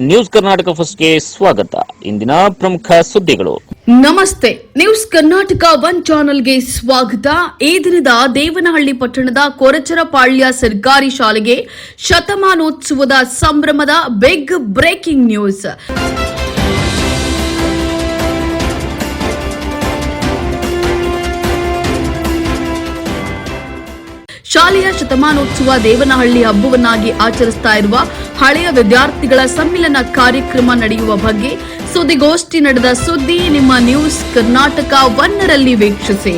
News Karnataka ಫಸ್ಟ್ಗೆ ಸ್ವಾಗತ. ಇಂದಿನ ಪ್ರಮುಖ ಸುದ್ದಿಗಳು. ನಮಸ್ತೆ. ನ್ಯೂಸ್ ಕರ್ನಾಟಕ ಒನ್ ಚಾನೆಲ್ಗೆ ಸ್ವಾಗತ. ಈ ದಿನದ ದೇವನಹಳ್ಳಿ ಪಟ್ಟಣದ ಕೊರಚರಪಾಳ್ಯ ಸರ್ಕಾರಿ ಶಾಲೆಗೆ ಶತಮಾನೋತ್ಸವದ ಸಂಭ್ರಮದ ಬಿಗ್ ಬ್ರೇಕಿಂಗ್ ನ್ಯೂಸ್. ಶಾಲೆಯ ಶತಮಾನೋತ್ಸವ ದೇವನಹಳ್ಳಿ ಹಬ್ಬವನ್ನಾಗಿ ಆಚರಿಸ್ತಾ ಇರುವ ಹಳೆಯ ವಿದ್ಯಾರ್ಥಿಗಳ ಸಮ್ಮಿಲನ ಕಾರ್ಯಕ್ರಮ ನಡೆಯುವ ಬಗ್ಗೆ ಸುದ್ದಿಗೋಷ್ಠಿ ನಡೆದ ಸುದ್ದಿ ನಿಮ್ಮ ನ್ಯೂಸ್ ಕರ್ನಾಟಕ ಒನ್ನರಲ್ಲಿ ವೀಕ್ಷಿಸಿ.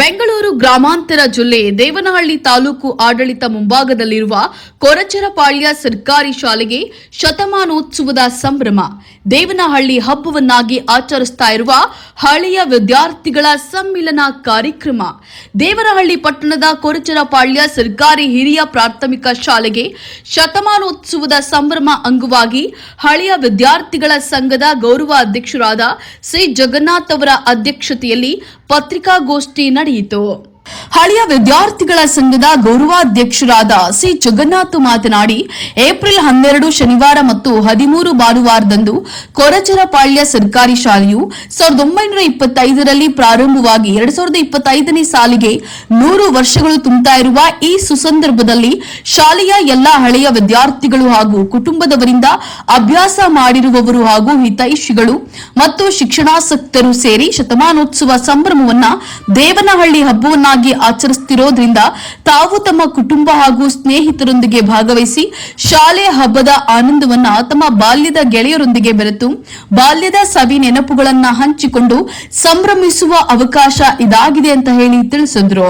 ಬೆಂಗಳೂರು ಗ್ರಾಮಾಂತರ ಜಿಲ್ಲೆ ದೇವನಹಳ್ಳಿ ತಾಲೂಕು ಆಡಳಿತ ಮುಂಭಾಗದಲ್ಲಿರುವ ಕೊರಚರಪಾಳ್ಯ ಸರ್ಕಾರಿ ಶಾಲೆಗೆ ಶತಮಾನೋತ್ಸವದ ಸಂಭ್ರಮ. ದೇವನಹಳ್ಳಿ ಹಬ್ಬವನ್ನಾಗಿ ಆಚರಿಸ್ತಾ ಇರುವ ಹಳೆಯ ವಿದ್ಯಾರ್ಥಿಗಳ ಸಮ್ಮಿಲನ ಕಾರ್ಯಕ್ರಮ. ದೇವನಹಳ್ಳಿ ಪಟ್ಟಣದ ಕೊರಚರಪಾಳ್ಯ ಸರ್ಕಾರಿ ಹಿರಿಯ ಪ್ರಾಥಮಿಕ ಶಾಲೆಗೆ ಶತಮಾನೋತ್ಸವದ ಸಂಭ್ರಮ ಅಂಗವಾಗಿ ಹಳೆಯ ವಿದ್ಯಾರ್ಥಿಗಳ ಸಂಘದ ಗೌರವ ಅಧ್ಯಕ್ಷರಾದ ಶ್ರೀ ಜಗನ್ನಾಥ್ ಅವರ ಅಧ್ಯಕ್ಷತೆಯಲ್ಲಿ ಪತ್ರಿಕಾಗೋಷ್ಠಿ ನಡೆಯಿತು. ಹಳೆಯ ವಿದ್ಯಾರ್ಥಿಗಳ ಸಂಘದ ಗೌರವಾಧ್ಯಕ್ಷರಾದ ಸಿ. ಜಗನ್ನಾಥ್ ಮಾತನಾಡಿ, ಏಪ್ರಿಲ್ ಹನ್ನೆರಡು ಶನಿವಾರ ಮತ್ತು ಹದಿಮೂರು ಭಾನುವಾರದಂದು ಕೊರಚರಪಾಳ್ಯ ಸರ್ಕಾರಿ ಶಾಲೆಯು ಸಾವಿರದ ಒಂಬೈನೂರ ಇಪ್ಪತ್ತೈದರಲ್ಲಿ ಪ್ರಾರಂಭವಾಗಿ ಎರಡ್ ಸಾವಿರದ ಇಪ್ಪತ್ತೈದನೇ ಸಾಲಿಗೆ ನೂರು ವರ್ಷಗಳು ತುಂಬುತ್ತಾ ಇರುವ ಈ ಸುಸಂದರ್ಭದಲ್ಲಿ ಶಾಲೆಯ ಎಲ್ಲ ಹಳೆಯ ವಿದ್ಯಾರ್ಥಿಗಳು ಹಾಗೂ ಕುಟುಂಬದವರಿಂದ ಅಭ್ಯಾಸ ಮಾಡಿರುವವರು ಹಾಗೂ ಹಿತೈಷಿಗಳು ಮತ್ತು ಶಿಕ್ಷಣಾಸಕ್ತರು ಸೇರಿ ಶತಮಾನೋತ್ಸವ ಸಂಭ್ರಮವನ್ನ ದೇವನಹಳ್ಳಿ ಹಬ್ಬವನ್ನಾಗಿ ಆಚರಿಸುತ್ತಿರೋದ್ರಿಂದ ತಾವು ತಮ್ಮ ಕುಟುಂಬ ಹಾಗೂ ಸ್ನೇಹಿತರೊಂದಿಗೆ ಭಾಗವಹಿಸಿ ಶಾಲೆ ಹಬ್ಬದ ಆನಂದವನ್ನ ತಮ್ಮ ಬಾಲ್ಯದ ಗೆಳೆಯರೊಂದಿಗೆ ಬೆರೆತು ಬಾಲ್ಯದ ಸವಿ ನೆನಪುಗಳನ್ನ ಹಂಚಿಕೊಂಡು ಸಂಭ್ರಮಿಸುವ ಅವಕಾಶ ಇದಾಗಿದೆ ಅಂತ ಹೇಳಿ ತಿಳಿಸಿದ್ರು.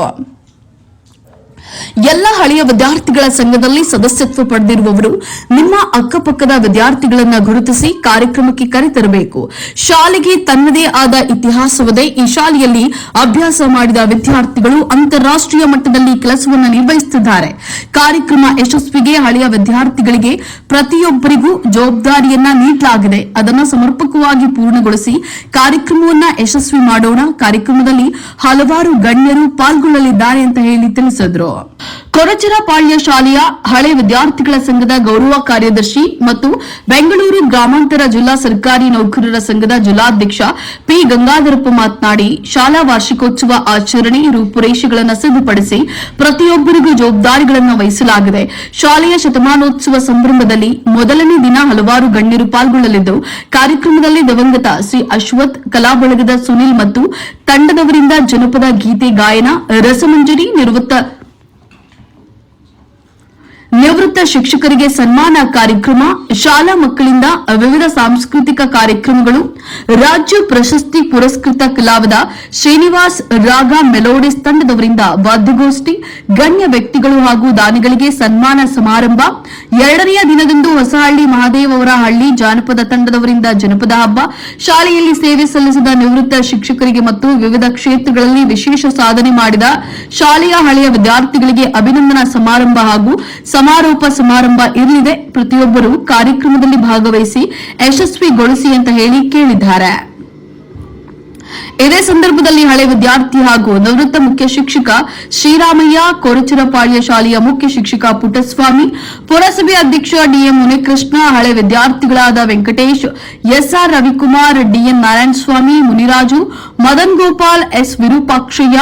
ಎಲ್ಲ ಹಳೆಯ ವಿದ್ಯಾರ್ಥಿಗಳ ಸಂಘದಲ್ಲಿ ಸದಸ್ಯತ್ವ ಪಡೆದಿರುವವರು ನಿಮ್ಮ ಅಕ್ಕಪಕ್ಕದ ವಿದ್ಯಾರ್ಥಿಗಳನ್ನ ಗುರುತಿಸಿ ಕಾರ್ಯಕ್ರಮಕ್ಕೆ ಕರೆತರಬೇಕು. ಶಾಲೆಗೆ ತನ್ನದೇ ಆದ ಇತಿಹಾಸವಿದೆ ಈ ಶಾಲೆಯಲ್ಲಿ ಅಭ್ಯಾಸ ಮಾಡಿದ ವಿದ್ಯಾರ್ಥಿಗಳು ಅಂತಾರಾಷ್ಟ್ರೀಯ ಮಟ್ಟದಲ್ಲಿ ಕೆಲಸವನ್ನು ನಿರ್ವಹಿಸುತ್ತಿದ್ದಾರೆ. ಕಾರ್ಯಕ್ರಮ ಯಶಸ್ವಿಗೆ ಹಳೆಯ ವಿದ್ಯಾರ್ಥಿಗಳಿಗೆ ಪ್ರತಿಯೊಬ್ಬರಿಗೂ ಜವಾಬ್ದಾರಿಯನ್ನ ನೀಡಲಾಗಿದೆ. ಅದನ್ನು ಸಮರ್ಪಕವಾಗಿ ಪೂರ್ಣಗೊಳಿಸಿ ಕಾರ್ಯಕ್ರಮವನ್ನ ಯಶಸ್ವಿ ಮಾಡೋಣ. ಕಾರ್ಯಕ್ರಮದಲ್ಲಿ ಹಲವಾರು ಗಣ್ಯರು ಪಾಲ್ಗೊಳ್ಳಲಿದ್ದಾರೆ ಅಂತ ಹೇಳಿ ತಿಳಿಸಿದ್ರು. ಕೊರಚರಪಾಳ್ಯ ಶಾಲೆಯ ಹಳೆ ವಿದ್ಯಾರ್ಥಿಗಳ ಸಂಘದ ಗೌರವ ಕಾರ್ಯದರ್ಶಿ ಮತ್ತು ಬೆಂಗಳೂರು ಗ್ರಾಮಾಂತರ ಜಿಲ್ಲಾ ಸರ್ಕಾರಿ ನೌಕರರ ಸಂಘದ ಜಿಲ್ಲಾಧ್ಯಕ್ಷ ಪಿ. ಗಂಗಾಧರಪ್ಪ ಮಾತನಾಡಿ, ಶಾಲಾ ವಾರ್ಷಿಕೋತ್ಸವ ಆಚರಣೆ ರೂಪುರೇಷೆಗಳನ್ನು ಸಿದ್ಧಪಡಿಸಿ ಪ್ರತಿಯೊಬ್ಬರಿಗೂ ಜವಾಬ್ದಾರಿಗಳನ್ನು ವಹಿಸಲಾಗಿದೆ. ಶಾಲೆಯ ಶತಮಾನೋತ್ಸವ ಸಂಭ್ರಮದಲ್ಲಿ ಮೊದಲನೇ ದಿನ ಹಲವಾರು ಗಣ್ಯರು ಪಾಲ್ಗೊಳ್ಳಲಿದ್ದು, ಕಾರ್ಯಕ್ರಮದಲ್ಲಿ ದಿವಂಗತ ಶ್ರೀ ಅಶ್ವಥ್, ಕಲಾ ಬಳಗದ ಸುನಿಲ್ ಮತ್ತು ತಂಡದವರಿಂದ ಜನಪದ ಗೀತೆ, ಗಾಯನ, ರಸಮಂಜರಿ ನಿವೃತ್ತ ನಿವೃತ್ತ ಶಿಕ್ಷಕರಿಗೆ ಸನ್ಮಾನ ಕಾರ್ಯಕ್ರಮ, ಶಾಲಾ ಮಕ್ಕಳಿಂದ ವಿವಿಧ ಸಾಂಸ್ಕೃತಿಕ ಕಾರ್ಯಕ್ರಮಗಳು, ರಾಜ್ಯ ಪ್ರಶಸ್ತಿ ಪುರಸ್ಕೃತ ಕಲಾವಿದ ಶ್ರೀನಿವಾಸ್ ರಾಗ ಮೆಲೋಡಿಸ್ ತಂಡದವರಿಂದ ವಾದ್ಯಗೋಷ್ಠಿ, ಗಣ್ಯ ವ್ಯಕ್ತಿಗಳು ಹಾಗೂ ದಾನಿಗಳಿಗೆ ಸನ್ಮಾನ ಸಮಾರಂಭ, ಎರಡನೆಯ ದಿನದಂದು ಹೊಸಹಳ್ಳಿ ಮಹಾದೇವ್ ಅವರ ಹಳ್ಳಿ, ಜಾನಪದ ತಂಡದವರಿಂದ ಜನಪದ ಹಬ್ಬ, ಶಾಲೆಯಲ್ಲಿ ಸೇವೆ ಸಲ್ಲಿಸಿದ ನಿವೃತ್ತ ಶಿಕ್ಷಕರಿಗೆ ಮತ್ತು ವಿವಿಧ ಕ್ಷೇತ್ರಗಳಲ್ಲಿ ವಿಶೇಷ ಸಾಧನೆ ಮಾಡಿದ ಶಾಲೆಯ ಹಳೆಯ ವಿದ್ಯಾರ್ಥಿಗಳಿಗೆ ಅಭಿನಂದನಾ ಸಮಾರಂಭ ಹಾಗೂ ಸಮಾರೋಪ ಸಮಾರಂಭ ಇರಲಿದೆ. ಪ್ರತಿಯೊಬ್ಬರು ಕಾರ್ಯಕ್ರಮದಲ್ಲಿ ಭಾಗವಹಿಸಿ ಯಶಸ್ವಿಗೊಳಿಸಿ ಅಂತ ಹೇಳಿ ಕೇಳಿದ್ದಾರೆ. ಇದೇ ಸಂದರ್ಭದಲ್ಲಿ ಹಳೆ ವಿದ್ಯಾರ್ಥಿ ಹಾಗೂ ನಿವೃತ್ತ ಮುಖ್ಯ ಶಿಕ್ಷಕ ಶ್ರೀರಾಮಯ್ಯ ಕೊರಚರಪಾಳ್ಯ ಶಾಲೆಯ ಮುಖ್ಯ ಶಿಕ್ಷಕ ಪುಟ್ಟಸ್ವಾಮಿ, ಪುರಸಭೆ ಅಧ್ಯಕ್ಷ ಡಿಎಂ ಮುನಿಕೃಷ್ಣ, ಹಳೆ ವಿದ್ಯಾರ್ಥಿಗಳಾದ Venkatesh, SR Ravikumar, DN Narayanaswamy, Muniraju, Madan Gopal, S Virupakshaiah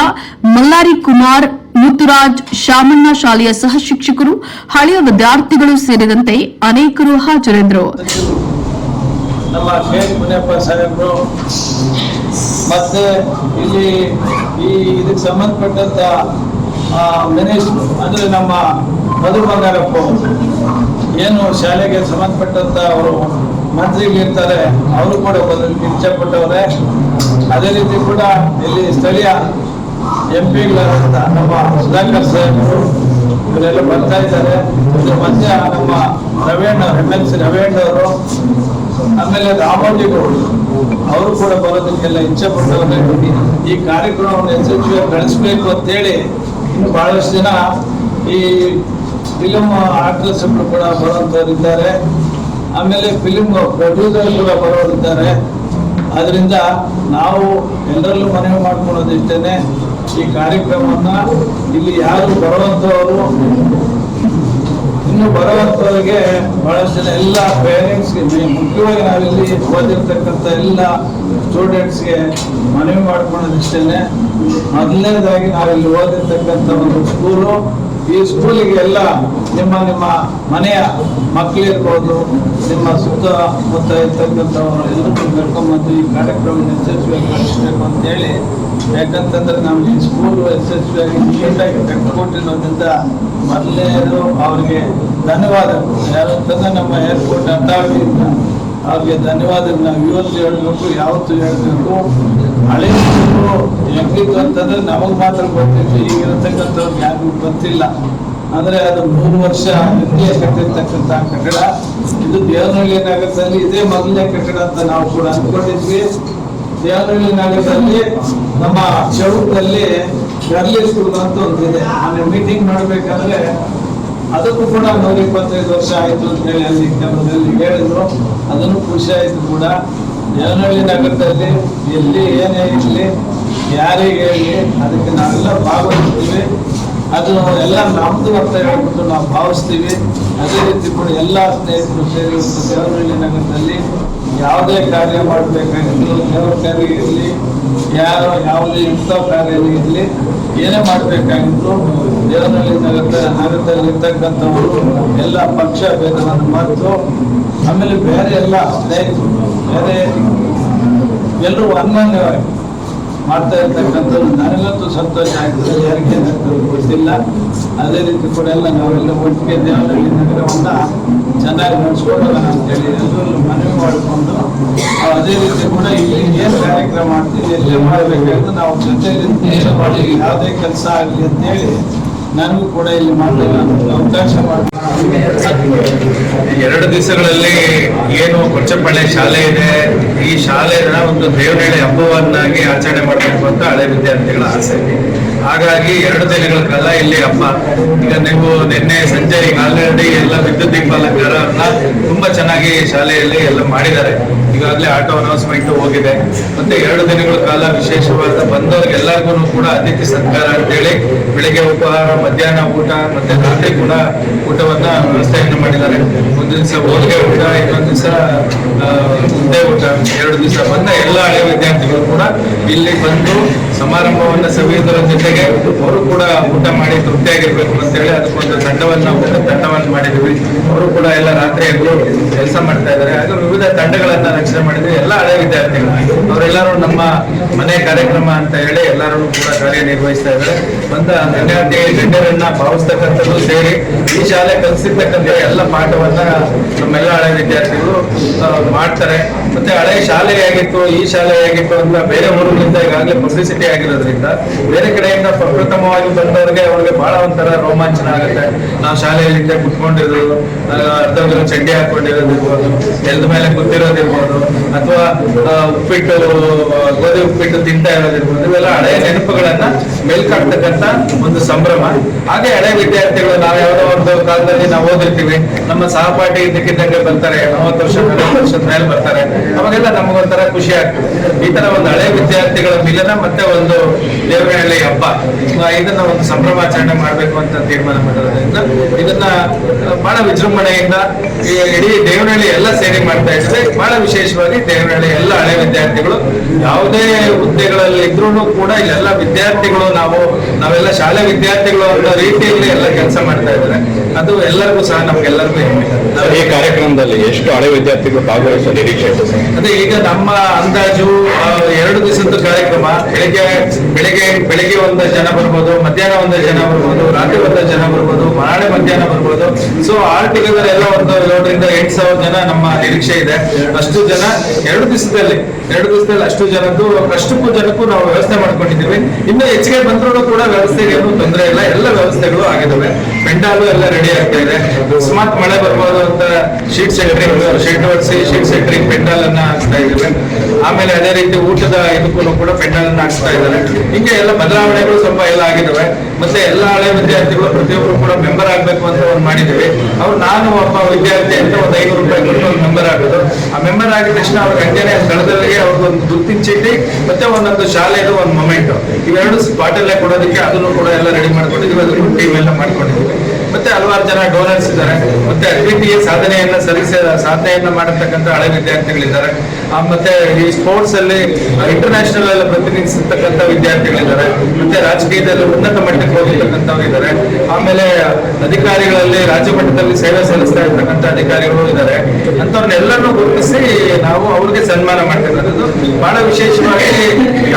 Mallari Kumar Mutturaj, Shamanna ಶಾಲೆಯ ಸಹ ಶಿಕ್ಷಕರು, ಹಳೆಯ ವಿದ್ಯಾರ್ಥಿಗಳು ಸೇರಿದಂತೆ ಅನೇಕರು ಹಾಜರಿದ್ದರು ನಮ್ಮ ಶೇಖ್ ಮುನಿಯಪ್ಪ ಸಾಹೇಬರು, ಮತ್ತೆ ಇಲ್ಲಿ ಈ ಇದಕ್ಕೆ ಸಂಬಂಧಪಟ್ಟಂತ ಮಿನಿಸ್ಟ್ರು ಅಂದ್ರೆ ನಮ್ಮ ಮಧು ಬಂಗಾರಪ್ಪ. ಏನು ಶಾಲೆಗೆ ಸಂಬಂಧಪಟ್ಟಂತ ಅವರು ಮಂತ್ರಿಗಳಿರ್ತಾರೆ ಅವರು ಕೂಡ ಇಚ್ಛೆ ಪಟ್ಟವ್ರೆ ಅದೇ ರೀತಿ ಕೂಡ ಇಲ್ಲಿ ಸ್ಥಳೀಯ ಎಂ ಪಿಗಳಾದಂಥ ನಮ್ಮ ಸುಧಾಕರ್ ಸಾಹೇಬರು ಇವರೆಲ್ಲ ಬರ್ತಾ ಇದ್ದಾರೆ. ಇದ್ರ ಮಧ್ಯ ನಮ್ಮ Ravenna M L C Ravenna ಅವರು, ಆಮೇಲೆ ರಾಮೋಜಿಗೌಡರು ಅವರು ಕೂಡ ಬರೋದಕ್ಕೆಲ್ಲ ಇಚ್ಛೆ ಪಟ್ಟವ್ರೆ. ಈ ಕಾರ್ಯಕ್ರಮವನ್ನು ಯಶಸ್ವಿಯಾಗಿ ನಡೆಸಬೇಕು ಅಂತೇಳಿ ಇನ್ನು ಬಹಳಷ್ಟು ಜನ ಈ ಫಿಲಮ್ ಆರ್ಟಿಸ್ಟ್ಗಳು ಕೂಡ ಬರೋಂಥವ್ರಿದ್ದಾರೆ ಆಮೇಲೆ ಫಿಲಮ್ ಪ್ರೊಡ್ಯೂಸರ್ ಕೂಡ ಬರೋರಿದ್ದಾರೆ. ಅದರಿಂದ ನಾವು ಎಲ್ಲರಲ್ಲೂ ಮನವಿ ಇಷ್ಟೇನೆ ಈ ಕಾರ್ಯಕ್ರಮವನ್ನ ಇಲ್ಲಿ ಯಾರು ಬರುವಂಥವರು ಇನ್ನು ಬರುವಂಥವ್ರಿಗೆ ಬಹಳಷ್ಟು ಜನ ಎಲ್ಲ ಪೇರೆಂಟ್ಸ್ಗೆ ಮುಖ್ಯವಾಗಿ ನಾವಿಲ್ಲಿ ಓದಿರ್ತಕ್ಕಂಥ ಎಲ್ಲ ಸ್ಟೂಡೆಂಟ್ಸ್ಗೆ ಮನವಿ ಮಾಡ್ಕೊಳ್ಳೋದಿಷ್ಟೇ ಮೊದಲನೇದಾಗಿ ನಾವಿಲ್ಲಿ ಓದಿರ್ತಕ್ಕಂಥ ಒಂದು ಸ್ಕೂಲು ಈ ಸ್ಕೂಲಿಗೆ ಎಲ್ಲ ನಿಮ್ಮ ನಿಮ್ಮ ಮನೆಯ ಮಕ್ಕಳಿರ್ಬೋದು ನಿಮ್ಮ ಸುತ್ತಮುತ್ತ ಇರ್ತಕ್ಕಂಥವ್ರು ಎಲ್ಲರೂ ಕರ್ಕೊಂಬಂದು ಈ ಕಾರ್ಯಕ್ರಮ ಯಶಸ್ವಿಯಾಗಿ ಅಂತ ಅಂತೇಳಿ ಯಾಕಂತಂದ್ರೆ ನಮ್ಗೆ ಸ್ಕೂಲ್ ಯಶಸ್ವಿಯಾಗಿ ನೀಟಾಗಿ ಕಟ್ಟಿಕೊಟ್ಟಿರೋದ್ರಿಂದ ಮೊದಲನೇದು ಅವ್ರಿಗೆ ಧನ್ಯವಾದ ಯಾರಂತಂದ್ರೆ ನಮ್ಮ ಏರ್ಪೋರ್ಟ್ ಅಥಾರಿಟಿಯಿಂದ ಅವ್ರಿಗೆ ಧನ್ಯವಾದ ನಾವು ಇವತ್ತು ಹೇಳ್ಬೇಕು, ಯಾವತ್ತು ಹೇಳ್ಬೇಕು. ಹಳೆ ಹೆಂಗಿತ್ತು ಅಂತಂದ್ರೆ ನಮಗೆ ಮಾತ್ರ ಗೊತ್ತಿತ್ತು. ಈಗಿರತಕ್ಕಂಥವ್ರಿಗೆ ಯಾರಿಗೂ ಗೊತ್ತಿಲ್ಲ. ಅಂದ್ರೆ ಅದು ಮೂರು ವರ್ಷ ಹಿಂದೆ ಕಟ್ಟಿರ್ತಕ್ಕಂಥ ಕಟ್ಟಡ. ಇದು ದೇವನಹಳ್ಳಿ ನಗರದಲ್ಲಿ ಇದೇ ಮೊದಲನೇ ಕಟ್ಟಡ ಅಂತ ನಾವು ಕೂಡ ಅಂದ್ಕೊಂಡಿದ್ವಿ. ದೇವನಹಳ್ಳಿ ನಗರದಲ್ಲಿ ನಮ್ಮ ಚೌಕದಲ್ಲಿ ಗರ್ಲಿ ಸ್ಕೂಲ್ ಅಂತ ಒಂದಿದೆ ನಾನು ಮೀಟಿಂಗ್ ಮಾಡಬೇಕಾದ್ರೆ ಅದಕ್ಕೂ ಕೂಡ ನೂರ ಇಪ್ಪತ್ತೈದು ವರ್ಷ ಆಯ್ತು ಅಂತ ಹೇಳಿ ಅಲ್ಲಿ ಕೆಲವರಲ್ಲಿ ಹೇಳಿದ್ರು. ಅದನ್ನು ಖುಷಿ ಆಯ್ತು ಕೂಡ. ದೇವನಹಳ್ಳಿ ನಗರದಲ್ಲಿ ಎಲ್ಲಿ ಏನೇ ಇರಲಿ, ಯಾರಿಗೆ ಹೇಳಿ ಅದಕ್ಕೆ ನಾವೆಲ್ಲ ಭಾಗವಹಿಸ್ತೀವಿ. ಅದು ಎಲ್ಲ ನಮ್ದು ಅಂತ ಹೇಳ್ಬಿಟ್ಟು ನಾವು ಭಾವಿಸ್ತೀವಿ. ಅದೇ ರೀತಿ ಕೂಡ ಎಲ್ಲ ಸ್ನೇಹಿತರು ಸೇರಿ ದೇವನಹಳ್ಳಿ ನಗರದಲ್ಲಿ ಯಾವುದೇ ಕಾರ್ಯ ಮಾಡಬೇಕಾಗಿತ್ತು ದೇವರ ಕಾರ್ಯ ಇರಲಿ, ಯಾರು ಯಾವುದೇ ಇಂಥ ಕಾರ್ಯ ಇರಲಿ, ಏನೇ ಮಾಡಬೇಕಾಗಿದ್ರು ದೇವನಹಳ್ಳಿ ನಗರದ ನಗರದಲ್ಲಿರ್ತಕ್ಕಂಥವರು ಎಲ್ಲ ಪಕ್ಷ ಭೇದವನ್ನು ಮರೆತು, ಆಮೇಲೆ ಬೇರೆ ಎಲ್ಲ ಸ್ನೇಹಿತರು, ಬೇರೆ ಎಲ್ಲರೂ ಅನ್ಮಾನ್ಯವಾಗಿ ಮಾಡ್ತಾ ಇರ್ತಕ್ಕಂಥದ್ದು ನನಗಂತೂ ಸಂತೋಷ ಆಗ್ತದೆ ಯಾರಿಗೆ ಗೊತ್ತಿಲ್ಲ. ಅದೇ ರೀತಿ ಕೂಡ ಎಲ್ಲ ನಾವೆಲ್ಲ ಒಟ್ಟಿಗೆ ದೇವರಲ್ಲಿ ನಗರವನ್ನ ಚೆನ್ನಾಗಿ ನಡೆಸ್ಕೊಳ್ಳೋಣ ಅಂತೇಳಿ ಎಲ್ಲರೂ ಮನವಿ ಮಾಡಿಕೊಂಡು ಅದೇ ರೀತಿ ಕೂಡ ಇಲ್ಲಿ ಏನು ಕಾರ್ಯಕ್ರಮ ಮಾಡ್ತೀವಿ, ಎಲ್ಲೇ ಮಾಡಬೇಕಾದ್ರೆ ನಾವು ಜೊತೆಯಲ್ಲಿ ಯಾವುದೇ ಕೆಲಸ ಆಗಲಿ ಅಂತೇಳಿ ನನಗೂ ಕೂಡ ಇಲ್ಲಿ ಮಾಡಲಿಲ್ಲ ಅವಕಾಶ ಎರಡು ದಿವಸಗಳಲ್ಲಿ ಏನು ಕೊಚ್ಚಪಳ್ಳಿ ಶಾಲೆ ಇದೆ. ಈ ಶಾಲೆನ ಒಂದು ದೇವನಹಳ್ಳಿ ಹಬ್ಬವನ್ನಾಗಿ ಆಚರಣೆ ಮಾಡಬೇಕು ಅಂತ ಹಳೆ ವಿದ್ಯಾರ್ಥಿಗಳ ಆಸೆ. ಹಾಗಾಗಿ ಎರಡು ದಿನಗಳ ಕಾಲ ಇಲ್ಲಿ ಹಬ್ಬ. ಈಗ ನೀವು ನಿನ್ನೆ ಸಂಜೆ ಈಗ ಎಲ್ಲ ವಿದ್ಯುತ್ ದೀಪಾಲಂಕಾರನ ತುಂಬಾ ಚೆನ್ನಾಗಿ ಶಾಲೆಯಲ್ಲಿ ಎಲ್ಲ ಮಾಡಿದ್ದಾರೆ. ಈಗಾಗಲೇ ಆಟೋ ಅನೌನ್ಸ್ಮೆಂಟ್ ಹೋಗಿದೆ. ಮತ್ತೆ ಎರಡು ದಿನಗಳ ಕಾಲ ವಿಶೇಷವಾದ ಬಂದವರಿಗೆಲ್ಲರಿಗೂ ಕೂಡ ಅತಿಥಿ ಸತ್ಕಾರ ಅಂತೇಳಿ ಬೆಳಿಗ್ಗೆ ಉಪಹಾರ ಮಧ್ಯಾಹ್ನ ಊಟ ಮತ್ತೆ ರಾತ್ರಿ ಕೂಡ ಊಟವನ್ನ ವ್ಯವಸ್ಥೆಯನ್ನು ಮಾಡಿದ್ದಾರೆ. ಒಂದು ದಿವಸ ಹೋಳಿಗೆ ಊಟ, ಇನ್ನೊಂದು ದಿವಸ ಮುದ್ದೆ ಊಟ, ಎರಡು ದಿವಸ ಬಂದ ಎಲ್ಲ ಹಳೆ ವಿದ್ಯಾರ್ಥಿಗಳು ಕೂಡ ಇಲ್ಲಿ ಬಂದು ಸಮಾರಂಭವನ್ನ ಸವಿಯುವುದರ ಜೊತೆಗೆ ಅವರು ಕೂಡ ಊಟ ಮಾಡಿ ತೃಪ್ತಿಯಾಗಿರ್ಬೇಕು ಅಂತೇಳಿ ಅದಕ್ಕೊಂದು ತಂಡವನ್ನ ಊಟ ತಂಡವನ್ನು ಮಾಡಿದ್ವಿ. ಅವರು ಕೂಡ ಎಲ್ಲ ರಾತ್ರಿ ಕೆಲಸ ಮಾಡ್ತಾ ಇದ್ದಾರೆ. ಹಾಗೂ ವಿವಿಧ ತಂಡಗಳನ್ನ ರಚನೆ ಮಾಡಿದ್ವಿ. ಎಲ್ಲ ಹಳೆ ವಿದ್ಯಾರ್ಥಿಗಳು. ಅವರೆಲ್ಲರೂ ನಮ್ಮ ಮನೆ ಕಾರ್ಯಕ್ರಮ ಅಂತ ಹೇಳಿ ಎಲ್ಲರೂ ಕೂಡ ಕಾರ್ಯನಿರ್ವಹಿಸ್ತಾ ಇದ್ದಾರೆ. ಬಂದ ವಿದ್ಯಾರ್ಥಿ ಗಣ್ಯರನ್ನ ಭಾವಿಸ್ತಕ್ಕಂಥದ್ದು ಸೇರಿ ಈ ಶಾಲೆ ಕಲಿಸಿರ್ತಕ್ಕಂಥ ಎಲ್ಲ ಪಾಠವನ್ನ ನಮ್ಮೆಲ್ಲ ಹಳೆ ವಿದ್ಯಾರ್ಥಿಗಳು ಮಾಡ್ತಾರೆ. ಮತ್ತೆ ಹಳೆ ಶಾಲೆ ಹೇಗಿತ್ತು, ಈ ಶಾಲೆ ಹೇಗಿತ್ತು ಅಂತ ಬೇರೆ ಊರುಗಳಿಂದ ಈಗಾಗಲೇ ಪಬ್ಲಿಸಿಟಿ ಆಗಿರೋದ್ರಿಂದ ಬೇರೆ ಕಡೆಯಿಂದ ಪ್ರಪ್ರಥಮವಾಗಿ ಬಂದವರಿಗೆ ಅವ್ರಿಗೆ ಬಹಳ ಒಂಥರ ರೋಮಾಂಚನ ಆಗುತ್ತೆ. ನಾವು ಶಾಲೆಯಲ್ಲಿ ಕುತ್ಕೊಂಡಿರೋದು ಅರ್ಧ ಚಡ್ಡಿ ಹಾಕೊಂಡಿರೋದಿರ್ಬೋದು ಎಲ್ದ ಮೇಲೆ ಕೂತಿರೋದಿರ್ಬೋದು ಅಥವಾ ಉಪ್ಪಿಟ್ಟು, ಗೋಧಿ ಉಪ್ಪಿಟ್ಟು ತಿಂತಾ ಇರೋದಿರ್ಬೋದು ಇವೆಲ್ಲ ಹಳೆಯ ನೆನಪುಗಳನ್ನ ಮೆಲ್ಕಾಡ್ತಕ್ಕಂಥ ಒಂದು ಸಂಭ್ರಮ. ಹಾಗೆ ಹಳೆ ವಿದ್ಯಾರ್ಥಿಗಳು ನಾವು ಯಾವ್ದೋ ಒಂದು ಕಾಲದಲ್ಲಿ ನಾವು ಓದಿರ್ತೀವಿ. ನಮ್ಮ ಸಹಪಾಠಿ ಇದ್ದಕ್ಕಿದ್ದಂಗೆ ಬರ್ತಾರೆ, ಮೂವತ್ತು ವರ್ಷ ನಲವತ್ತು ವರ್ಷದ ಮೇಲೆ ಬರ್ತಾರೆ. ಅವಾಗೆಲ್ಲ ನಮಗೊಂಥರ ಖುಷಿ ಆಗ್ತದೆ. ಈ ತರ ಒಂದು ಹಳೆ ವಿದ್ಯಾರ್ಥಿಗಳ ಮಿಲನ ಮತ್ತೆ ಒಂದು ದೇವನಹಳ್ಳಿ ಹಬ್ಬ ಇದನ್ನ ಒಂದು ಸಂಭ್ರಮಾಚರಣೆ ಮಾಡಬೇಕು ಅಂತ ತೀರ್ಮಾನ ಮಾಡಿರೋದ್ರಿಂದ ಇದನ್ನ ಬಹಳ ವಿಜೃಂಭಣೆಯಿಂದ ಇಡೀ ದೇವನಹಳ್ಳಿ ಎಲ್ಲ ಸೇರಿ ಮಾಡ್ತಾ ಇದ್ದಾರೆ ಬಹಳ ವಿಶೇಷವಾಗಿ ದೇವನಹಳ್ಳಿ ಎಲ್ಲ ಹಳೆ ವಿದ್ಯಾರ್ಥಿಗಳು, ಯಾವುದೇ ಹುದ್ದೆಗಳಲ್ಲಿ ಇದ್ರೂ ಕೂಡ ಇಲ್ಲೆಲ್ಲ ವಿದ್ಯಾರ್ಥಿಗಳು ನಾವು, ನಾವೆಲ್ಲ ಶಾಲೆ ವಿದ್ಯಾರ್ಥಿಗಳು ಅನ್ನೋ ರೀತಿಯಲ್ಲಿ ಎಲ್ಲ ಕೆಲಸ ಮಾಡ್ತಾ ಇದ್ದಾರೆ. ಅದು ಎಲ್ಲರಿಗೂ ಸಹ ನಮ್ಗೆಲ್ಲರಿಗೂ. ಈ ಕಾರ್ಯಕ್ರಮದಲ್ಲಿ ಎಷ್ಟು ಹಳೆ ವಿದ್ಯಾರ್ಥಿಗಳು ಭಾಗವಹಿಸುವ ನಿರೀಕ್ಷೆ ಇದೆ ಅದೇ ಈಗ ನಮ್ಮ ಅಂದಾಜು ಎರಡು ದಿವಸದ ಕಾರ್ಯಕ್ರಮ. ಬೆಳಿಗ್ಗೆ ಬೆಳಿಗ್ಗೆ ಬೆಳಿಗ್ಗೆ ಒಂದ ಜನ ಬರ್ಬೋದು ಮಧ್ಯಾಹ್ನ ಒಂದ ಜನ ಬರ್ಬೋದು ರಾತ್ರಿ ಒಂದ ಜನ ಬರ್ಬೋದು ನಾಳೆ ಮಧ್ಯಾಹ್ನ ಬರ್ಬೋದು. ಸೊ ಆಲ್ ಟುಗೆದರ್ ಎಲ್ಲ ಒಂದು ಏಳರಿಂದ ಎಂಟು ಸಾವಿರ ಜನ ನಮ್ಮ ನಿರೀಕ್ಷೆ ಇದೆ. ಅಷ್ಟು ಜನ ಎರಡು ದಿವಸದಲ್ಲಿ ಎರಡು ದಿವಸದಲ್ಲಿ ಅಷ್ಟು ಜನದ್ದು ಅಷ್ಟಕ್ಕೂ ಜನಕ್ಕೂ ನಾವು ವ್ಯವಸ್ಥೆ ಮಾಡ್ಕೊಂಡಿದ್ದೀವಿ. ಇನ್ನು ಹೆಚ್ಚಿಗೆ ಬಂದ್ರೂ ಕೂಡ ವ್ಯವಸ್ಥೆಗೆ ಏನು ತೊಂದರೆ ಇಲ್ಲ. ಎಲ್ಲ ವ್ಯವಸ್ಥೆಗಳು ಆಗಿದಾವೆ ಪೆಂಡಾಲು ಎಲ್ಲ ರೆಡಿ ಆಗ್ತಾ ಇದೆ. ಅಕಸ್ಮಾತ್ ಮಳೆ ಬರ್ಬೋದು ಅಂತ ಶೀಟ್ ಸೆಟ್ರಿಂಗ್ ಶೀಟ್ ಹೊಡಿಸಿ ಶೀಟ್ ಸೆಟ್ರಿಂಗ್ ಪೆಂಡಾಲ್ ಅನ್ನ ಹಾಕ್ಸ್ತಾ ಇದ್ದೇವೆ. ಆಮೇಲೆ ಅದೇ ರೀತಿ ಊಟದ ಇದಕ್ಕೂ ಕೂಡ ಪೆಂಡಾಲ್ ಅನ್ನ ಹಾಕ್ಸ್ತಾ ಇದ್ದಾರೆ. ಹಿಂಗೆ ಎಲ್ಲ ಬದಲಾವಣೆಗಳು ಸ್ವಲ್ಪ ಎಲ್ಲ ಆಗಿದಾವೆ ಮತ್ತೆ ಎಲ್ಲ ಹಳೆ ವಿದ್ಯಾರ್ಥಿಗಳು ಪ್ರತಿಯೊಬ್ಬರು ಕೂಡ ಮೆಂಬರ್ ಆಗ್ಬೇಕು ಅಂತ ಒಂದು ಮಾಡಿದ್ದೀವಿ. ಅವ್ರು ನಾನು ಒಬ್ಬ ವಿದ್ಯಾರ್ಥಿ ಅಂತ ಒಂದು ಐನೂರು ರೂಪಾಯಿ ಕೊಟ್ಟು ಮೆಂಬರ್ ಆಗೋದು. ಆ ಮೆಂಬರ್ ಆಗಿದ ತಕ್ಷಣ ಅವ್ರ ಗಂಟೆನೆ ಸ್ಥಳದಲ್ಲಿ ಅವ್ರಿಗೊಂದು ಗುರ್ತಿನ ಚೀಟಿ ಮತ್ತೆ ಒಂದೊಂದು ಶಾಲೆದು ಒಂದು ಮೊಮೆಂಟ್ ಇವೆರಡು ಸ್ಪಾಟಲ್ಲೇ ಕೊಡೋದಕ್ಕೆ ಅದನ್ನು ಕೂಡ ಎಲ್ಲ ರೆಡಿ ಮಾಡ್ಕೊಂಡಿದ್ದೀವಿ, ಅದನ್ನು ಟೀಮ್ ಎಲ್ಲ ಮಾಡ್ಕೊಂಡಿದ್ದೀವಿ. ಮತ್ತೆ ಹಲವಾರು ಜನ ಡೋನರ್ಸ್ ಇದ್ದಾರೆ. ಮತ್ತೆ ಅಭಿವೃದ್ಧಿಯ ಸಾಧನೆಯನ್ನ ಸಲ್ಲಿಸ ಸಾಧನೆಯನ್ನ ಮಾಡಿರ್ತಕ್ಕಂಥ ಹಳೆ ವಿದ್ಯಾರ್ಥಿಗಳಿದ್ದಾರೆ. ಮತ್ತೆ ಈ ಸ್ಪೋರ್ಟ್ಸ್ ಅಲ್ಲಿ ಇಂಟರ್ನ್ಯಾಷನಲ್ ಎಲ್ಲ ಪ್ರತಿನಿಧಿಸತಕ್ಕಂಥ ವಿದ್ಯಾರ್ಥಿಗಳಿದ್ದಾರೆ, ಮತ್ತೆ ರಾಜಕೀಯದಲ್ಲಿ ಉನ್ನತ ಮಟ್ಟಕ್ಕೆ ಹೋಗಿರ್ತಕ್ಕಂಥವ್ರು ಇದ್ದಾರೆ. ಆಮೇಲೆ ಅಧಿಕಾರಿಗಳಲ್ಲಿ ರಾಜ್ಯ ಮಟ್ಟದಲ್ಲಿ ಸೇವೆ ಸಲ್ಲಿಸ್ತಾ ಇರ್ತಕ್ಕಂಥ ಅಧಿಕಾರಿಗಳು ಇದ್ದಾರೆ. ಅಂತವ್ರನ್ನೆಲ್ಲರನ್ನು ಗುರುತಿಸಿ ನಾವು ಅವ್ರಿಗೆ ಸನ್ಮಾನ ಮಾಡ್ತಕ್ಕಂಥದ್ದು ಬಹಳ ವಿಶೇಷವಾಗಿ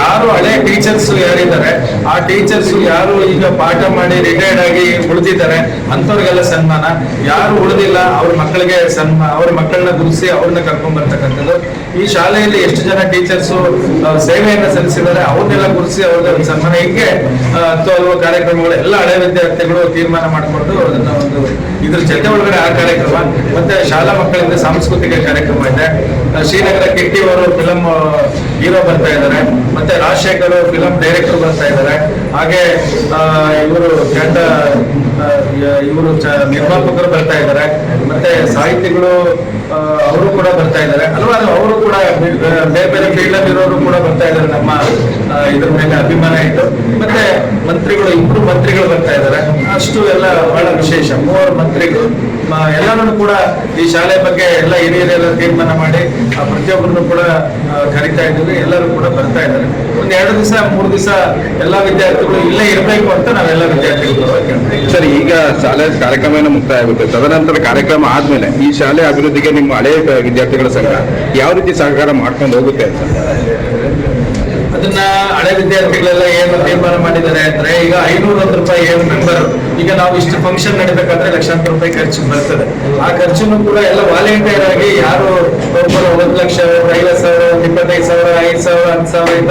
ಯಾರು ಹಳೆ ಟೀಚರ್ಸ್ ಯಾರಿದ್ದಾರೆ, ಆ ಟೀಚರ್ಸ್ ಯಾರು ಈಗ ಪಾಠ ಮಾಡಿ ರಿಟೈರ್ಡ್ ಆಗಿ ಉಳಿದಿದ್ದಾರೆ ಅಂತವ್ರಿಗೆಲ್ಲ ಸನ್ಮಾನ. ಯಾರು ಉಳಿದಿಲ್ಲ, ಅವ್ರ ಮಕ್ಕಳಿಗೆ ಸನ್ಮಾನ ಅವ್ರ ಮಕ್ಕಳನ್ನ ಗುರುತಿಸಿ ಅವ್ರನ್ನ ಕರ್ಕೊಂಡ್ ಬರ್ತಕ್ಕಂಥದ್ದು. ಶಾಲೆಯಲ್ಲಿ ಎಷ್ಟು ಜನ ಟೀಚರ್ಸ್ ಸೇವೆಯನ್ನು ಸಲ್ಲಿಸಿದ್ದಾರೆ, ಅವ್ರನ್ನೆಲ್ಲ ಅವ್ರಿಗೆ ಒಂದು ಸನ್ಮಾನ ಹೀಗೆ ಹಲವು ಕಾರ್ಯಕ್ರಮಗಳು, ಎಲ್ಲ ಹಳೆ ವಿದ್ಯಾರ್ಥಿಗಳು ತೀರ್ಮಾನ ಮಾಡಿಕೊಂಡು ಅದನ್ನ ಒಂದು ಇದ್ರ ಜೊತೆ ಒಳಗಡೆ ಆ ಕಾರ್ಯಕ್ರಮ. ಮತ್ತೆ ಶಾಲಾ ಮಕ್ಕಳಿಂದ ಸಾಂಸ್ಕೃತಿಕ ಕಾರ್ಯಕ್ರಮ ಇದೆ. ಶ್ರೀನಗರ ಕಿಟ್ಟಿ ಅವರು ಫಿಲಂ ಹೀರೋ ಬರ್ತಾ ಇದ್ದಾರೆ. ಮತ್ತೆ ರಾಜಶೇಖರ್ ಫಿಲಂ ಡೈರೆಕ್ಟರ್ ಬರ್ತಾ ಇದ್ದಾರೆ. ಹಾಗೆ ಇವರು ಗಂಡ ಇವರು ನಿರ್ಮಾಪಕರು ಬರ್ತಾ ಇದ್ದಾರೆ. ಮತ್ತೆ ಸಾಹಿತಿಗಳು ಅವರು ಕೂಡ ಬರ್ತಾ ಇದ್ದಾರೆ. ಅಲ್ವಾ ಅವರು ಕೂಡ ಬೇರೆ ಬೇರೆ ಫೀಲ್ಡ್ ಅಲ್ಲಿ ಇರೋರು ಕೂಡ ಬರ್ತಾ ಇದ್ದಾರೆ. ನಮ್ಮ ಇದ್ರ ಮೇಲೆ ಅಭಿಮಾನ ಇತ್ತು. ಮತ್ತೆ ಮಂತ್ರಿಗಳು, ಇಬ್ರು ಮಂತ್ರಿಗಳು ಬರ್ತಾ ಇದ್ದಾರೆ. ಅಷ್ಟು ಎಲ್ಲ ಬಹಳ ವಿಶೇಷ. ಮೂವರು ಮಂತ್ರಿಗಳು. ಆ, ಎಲ್ಲರನ್ನು ಕೂಡ ಈ ಶಾಲೆ ಬಗ್ಗೆ ಎಲ್ಲ ಹಿರಿಯರೆಲ್ಲ ತೀರ್ಮಾನ ಮಾಡಿ ಆ ಪ್ರತಿಯೊಬ್ಬರನ್ನು ಕೂಡ ಕರಿತಾ ಇದ್ದೀವಿ. ಎಲ್ಲರೂ ಕೂಡ ಬರ್ತಾ ಇದ್ದಾರೆ. ಒಂದ್ ಎರಡು ದಿವಸ ಮೂರು ದಿವಸ ಎಲ್ಲಾ ವಿದ್ಯಾರ್ಥಿಗಳು ಇಲ್ಲೇ ಇರಬೇಕು ಅಂತ ನಾವೆಲ್ಲ ವಿದ್ಯಾರ್ಥಿಗಳು ಸರಿ ಸರ್ ಈಗ ಶಾಲೆ ಕಾರ್ಯಕ್ರಮ ಏನೋ ಮುಕ್ತಾಯ ಆಗುತ್ತೆ. ತದನಂತರ ಕಾರ್ಯಕ್ರಮ ಆದ್ಮೇಲೆ ಈ ಶಾಲೆ ಅಭಿವೃದ್ಧಿಗೆ ನಿಮ್ಮ ಹಳೆ ವಿದ್ಯಾರ್ಥಿಗಳ ಸಂಘ ಯಾವ ರೀತಿ ಸಹಕಾರ ಮಾಡ್ಕೊಂಡು ಹೋಗುತ್ತೆ ಅಂತ? ಅದನ್ನ ಹಳೆ ವಿದ್ಯಾರ್ಥಿಗಳೆಲ್ಲ ಏನು ತೀರ್ಮಾನ ಮಾಡಿದ್ದಾರೆ ಅಂದ್ರೆ ಈಗ ಐನೂರ ಒಂದು ರೂಪಾಯಿ ಏನು ಮೆಂಬರ್ ಈಗ ನಾವು ಇಷ್ಟು ಫಂಕ್ಷನ್ ನಡೀಬೇಕಾದ್ರೆ ಲಕ್ಷಾಂತರ ರೂಪಾಯಿ ಖರ್ಚು ಬರ್ತದೆ. ಆ ಖರ್ಚನ್ನು ಕೂಡ ಎಲ್ಲ ವಾಲಂಟಿಯರ್ ಆಗಿ ಯಾರು ಒಬ್ಬರು ಒಂದು ಲಕ್ಷ ಒಂದು ಐವತ್ತು ಸಾವಿರ ಒಂದು ಇಪ್ಪತ್ತೈದು ಸಾವಿರ, ಐದು ಸಾವಿರ, ಹತ್ತು ಸಾವಿರ, ಈ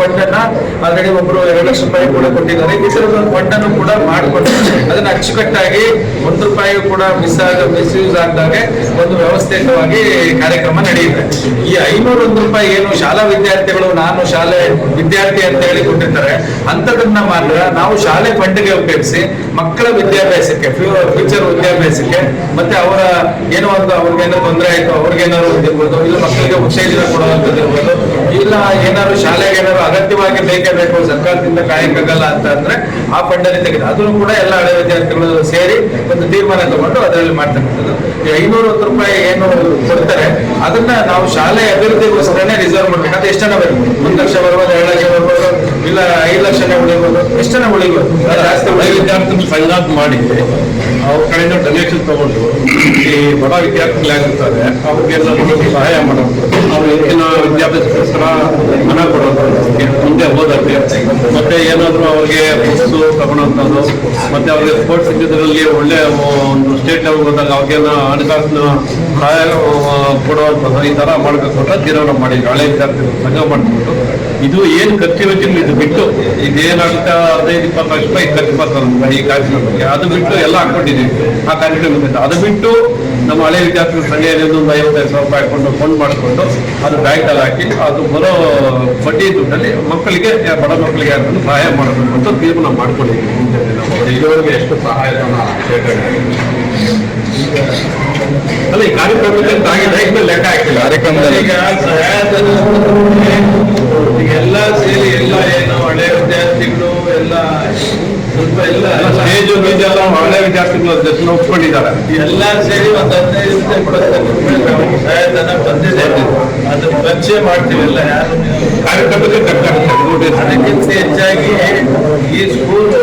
ಫಂಡ್ ಅನ್ನ ಆಲ್ರೆಡಿ ಒಬ್ರು ಎರಡು ಲಕ್ಷ ರೂಪಾಯಿ ಕೂಡ ಕೊಟ್ಟಿದ್ದಾರೆ. ಈ ತರದ ಫಂಡ್ ಅನ್ನು ಕೂಡ ಮಾಡಿಕೊಂಡು ಅದನ್ನ ಅಚ್ಚುಕಟ್ಟಾಗಿ ಒಂದು ರೂಪಾಯಿ ಕೂಡ ಮಿಸ್ ಆಗ ಮಿಸ್ಯೂಸ್ ಆಗದಾಗೆ ಒಂದು ವ್ಯವಸ್ಥಿತವಾಗಿ ಕಾರ್ಯಕ್ರಮ ನಡೆಯುತ್ತೆ. ಈ ಐನೂರ ಒಂದು ರೂಪಾಯಿ ಏನು ಶಾಲಾ ವಿದ್ಯಾರ್ಥಿಗಳು, ನಾನು ಶಾಲೆ ವಿದ್ಯಾರ್ಥಿ ಅಂತ ಹೇಳಿ ಕೊಟ್ಟಿರ್ತಾರೆ ಅಂತದನ್ನ ಮಾತ್ರ ನಾವು ಶಾಲೆ ಫಂಡ್ಗೆ ಉಪಯೋಗಿಸಿ ಮಕ್ಕಳ ವಿದ್ಯಾಭ್ಯಾಸಕ್ಕೆ ಫ್ಯೂಚರ್ ವಿದ್ಯಾಭ್ಯಾಸಕ್ಕೆ, ಮತ್ತೆ ಅವರ ಏನೋ ಒಂದು ಅವ್ರಿಗೇನೋ ತೊಂದರೆ ಆಯ್ತು, ಅವ್ರಿಗೇನಾದ್ರು ಇರ್ಬೋದು ಇಲ್ಲ ಮಕ್ಕಳಿಗೆ ಉತ್ತೇಜನ ಕೊಡುವಂಥದ್ದು ಇರ್ಬೋದು, ಇಲ್ಲ ಏನಾದ್ರು ಶಾಲೆಗೆ ಏನಾದ್ರು ಅಗತ್ಯವಾಗಿ ಬೇಕೇ ಬೇಕು, ಸರ್ಕಾರದಿಂದ ಕಾಯಕ್ಕಾಗಲ್ಲ ಅಂತ ಅಂದ್ರೆ ಆ ಫಂಡಲ್ಲಿ ತೆಗೆದು, ಅದನ್ನು ಕೂಡ ಎಲ್ಲ ಹಳೆ ವಿದ್ಯಾರ್ಥಿಗಳು ಸೇರಿ ಒಂದು ತೀರ್ಮಾನ ತಗೊಂಡು ಅದರಲ್ಲಿ ಮಾಡ್ತಕ್ಕಂಥದ್ದು. ಐನೂರು ಹತ್ತು ರೂಪಾಯಿ ಏನು ಕೊಡ್ತಾರೆ, ಅದನ್ನ ನಾವು ಶಾಲೆ ಅಭಿವೃದ್ಧಿಗೋಸ್ಕರನೇ ರಿಸರ್ವ್ ಮಾಡ್ಬೇಕು. ಎಷ್ಟು ಜನ ಬರ್ಬೋದು? ಒಂದ್ ಲಕ್ಷ ಬರ್ಬೋದು, ಎರಡು ಲಕ್ಷ ಬರ್ಬೋದು ಇಲ್ಲ, ಐದು ಲಕ್ಷನೇ ಉಳಿಬೋದು. ಎಷ್ಟು ಜನ ಉಳಿಬೋದು? ಜಾಸ್ತಿ ಆಫ್ ವಿದ್ಯಾರ್ಥಿಗಳು ಸಂಘ ಮಾಡಿ ಅವ್ರ ಕಡೆಯಿಂದ ಡೊನೇಷನ್ ತಗೊಂಡು ಈ ಬಡ ವಿದ್ಯಾರ್ಥಿಗಳಾಗಿರ್ತಾರೆ ಅವ್ರಿಗೆಲ್ಲ ಸಹಾಯ ಮಾಡೋದು. ಅವ್ರ ಹೆಚ್ಚಿನ ವಿದ್ಯಾಭ್ಯಾಸಕ್ಕೋಸ್ಕರ ಹಣ ಕೊಡೋದು. ಮುಂದೆ ಓದಕ್ಕೆ ಮತ್ತೆ ಏನಾದ್ರು ಅವ್ರಿಗೆ ಬುಕ್ಸು ತಗೊಳೋಂಥದ್ದು, ಮತ್ತೆ ಅವ್ರಿಗೆ ಸ್ಪೋರ್ಟ್ಸ್ ಇದರಲ್ಲಿ ಒಳ್ಳೆ ಒಂದು ಸ್ಟೇಟ್ ಲೆವೆಲ್ ಹೋದಾಗ ಅವ್ರಿಗೆಲ್ಲ ಹಣಕಾಸಿನ ಸಹಾಯ ಕೊಡುವಂತದ್ದು ಈ ತರ ಮಾಡ್ಬೇಕು ಅಂತ ತೀರ್ಮಾನ ಮಾಡಿದ್ರು. ಹಳೆ ವಿದ್ಯಾರ್ಥಿಗಳು ಸಂಘ ಮಾಡ್ಕೊಂಡು ಇದು ಏನು ಖರ್ಚು ಯೋಚನೆ ಇದು ಬಿಟ್ಟು ಇದೇನಾಗುತ್ತೆ ಹದಿನೈದು ಇಪ್ಪತ್ತು ಲಕ್ಷ ರೂಪಾಯಿ ಖರ್ಚು ಬರ್ತದೆ ಈ ಕಾರ್ಯಕ್ರಮಕ್ಕೆ. ಅದು ಬಿಟ್ಟು ಎಲ್ಲ ಹಾಕೊಂಡಿದ್ದೀವಿ ಆ ಕಾರ್ಯಕ್ರಮಕ್ಕೆ ಅದು ಬಿಟ್ಟು ನಮ್ಮ ಹಳೆ ವಿದ್ಯಾರ್ಥಿಗಳ ಸಂಘ ಏನಿದೆ ಒಂದು ಐವತ್ತೈದು ಸಾವಿರ ರೂಪಾಯಿ ಹಾಕೊಂಡು ಫೋನ್ ಮಾಡಿಕೊಂಡು ಅದು ಬ್ಯಾಂಕಲ್ಲಿ ಹಾಕಿ ಅದು ಬರೋ ಬಡ್ಡಿ ದುಡ್ಡಲ್ಲಿ ಮಕ್ಕಳಿಗೆ ಬಡ ಮಕ್ಕಳಿಗೆ ಅದನ್ನು ಸಹಾಯ ಮಾಡಬೇಕು ಅಂತ ತೀರ್ಮಾನ ಮಾಡ್ಕೊಂಡಿದ್ದೀವಿ. ಇದುವರೆಗೆ ಎಷ್ಟು ಸಹಾಯಧನ ಅಲ್ಲ ಈ ಕಾರ್ಯಕ್ರಮದಲ್ಲಿ ತಾಗಿ ಲೈಫ್ ಲೆಕ್ಕ ಹಾಕಿಲ್ಲ. ಕಾರ್ಯಕ್ರಮದಲ್ಲಿ. ಈಗ ಸಹಾಯಧನ ಒಪ್ಕೊಂಡಿದ್ದಾರೆ ಎಲ್ಲ ಸೇರಿ ಒಂದು ಹದಿನೈದು ರೂಪಾಯಿ ಕೊಡುತ್ತೆ. ಸಹಾಯಧನ ಬಂದಿದೆ ಅದು ಪರಿಚಯ ಮಾಡ್ತೀವಿಲ್ಲ ಯಾರು ಕಾರ್ಯಕ್ರಮಕ್ಕೆ ದುಡ್ಡು ಅದಕ್ಕಿಂತ ಹೆಚ್ಚಾಗಿ ಈ ಸ್ಕೂಲು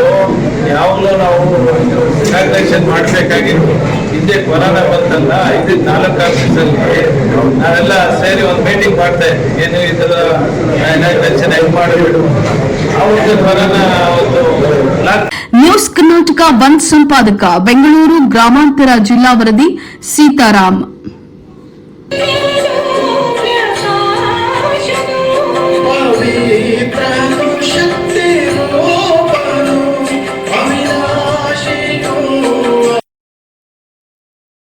ಯಾವಾಗಲೂ ನಾವು ಇನಾಗ್ರೇಷನ್ ಮಾಡಬೇಕಾಗಿತ್ತು. ಹಿಂದೆ ಕೊರೋನಾ ಬಂತಲ್ಲ ಐದು ನಾಲ್ಕು ಆಫೀಸಲ್ಲಿ ನಾವೆಲ್ಲ ಸೇರಿ ಒಂದು ಮೀಟಿಂಗ್ ಮಾಡ್ತೆ ಏನು ಈ ಥರ ಇನಾಗ್ರೇಷನ್ ಹೆಂಗ್ ಮಾಡಬೇಕು ಅವತ್ತು ಕೊರೋನಾ ಒಂದು ನ್ಯೂಸ್ ಕರ್ನಾಟಕ ಬಂದ್ ಸಂಪಾದಕ ಬೆಂಗಳೂರು ಗ್ರಾಮಾಂತರ ಜಿಲ್ಲಾ ವರದಿ ಸೀತಾರಾಮ್.